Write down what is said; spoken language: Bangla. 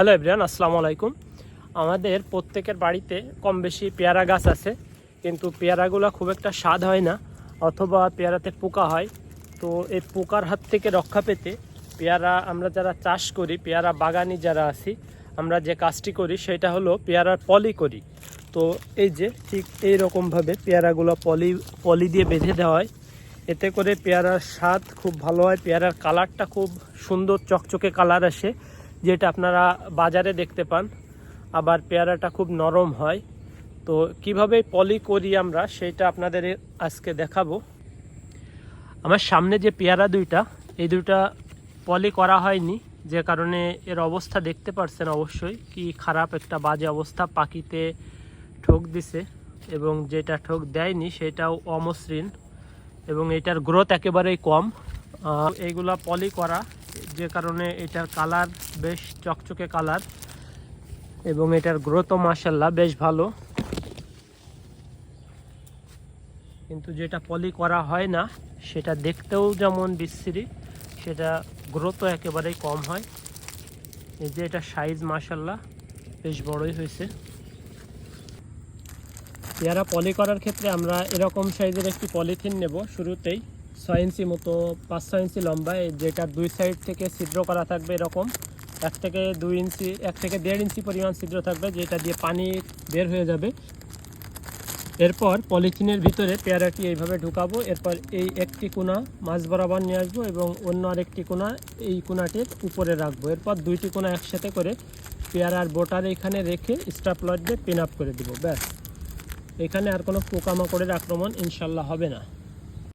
হ্যালো এভরিয়ান আসসালামু আলাইকুম। আমাদের প্রত্যেকের বাড়িতে কম বেশি পেয়ারা গাছ আছে, কিন্তু পেয়ারাগুলো খুব একটা স্বাদ হয় না, অথবা পেয়ারাতে পোকা হয়। তো এই পোকার হাত থেকে রক্ষা পেতে পেয়ারা আমরা যারা চাষ করি, পেয়ারা বাগানি যারা আছি, আমরা যে কাজটি করি সেটা হলো পেয়ারার পলি করি। তো এই যে ঠিক এই রকমভাবে পেয়ারাগুলো পলি পলি দিয়ে বেঁধে দেওয়া হয়, এতে করে পেয়ারার স্বাদ খুব ভালো হয়, পেয়ারার কালারটা খুব সুন্দর, চকচকে কালার আসে। যেটা আপনারা বাজারে দেখতে পান, আবার পেয়ারাটা খুব নরম হয়। তো কীভাবে পলি করি আমরা সেটা আপনাদের আজকে দেখাবো। আমার সামনে যে পেয়ারা দুইটা, এই দুইটা পলি করা হয়নি, যে কারণে এর অবস্থা দেখতে পারছেন অবশ্যই, কি খারাপ একটা বাজে অবস্থা পাখিতে ঠোক দিছে, এবং যেটা ঠোক দেয়নি সেটাও অমসৃণ, এবং এটার গ্রোথ একেবারেই কম। এইগুলা পলি করা, যে কারণে এটার কালার বেশ চকচকে কালার এবং এটার গ্রোথও মাসাল্লাহ বেশ ভালো। কিন্তু যেটা পলি করা হয় না, সেটা দেখতেও যেমন বিশ্রী, সেটা গ্রোথও একেবারেই কম হয়। এই যে এটা সাইজ মাসাল্লাহ বেশ বড়ই হয়েছে। পেয়ারা পলি করার ক্ষেত্রে আমরা এরকম সাইজের একটি পলিথিন নেব শুরুতেই। ছয় ইঞ্চি মতো, পাঁচ ছয় ইঞ্চি লম্বা যেটা দুই সাইড থেকে ছিদ্র করা থাকবে এরকম। এক থেকে দুই ইঞ্চি, এক থেকে দেড় ইঞ্চি পরিমাণ ছিদ্র থাকবে, যেটা দিয়ে পানি বের হয়ে যাবে। এরপর পলিথিনের ভিতরে পেয়ারাটি এইভাবে ঢুকাবো। এরপর এই একটি কোনা মাছ বরাবর নিয়ে আসব এবং অন্য আরেকটি কোনা এই কোনাটির উপরে রাখব। এরপর দুইটি কোনা একসাথে করে পেয়ারার বোটার এখানে রেখে স্টাপলার দিয়ে পিন আপ করে দিব, ব্যাস। এখানে আর কোনো পোকামাকড়ের আক্রমণ ইনশাল্লাহ হবে না।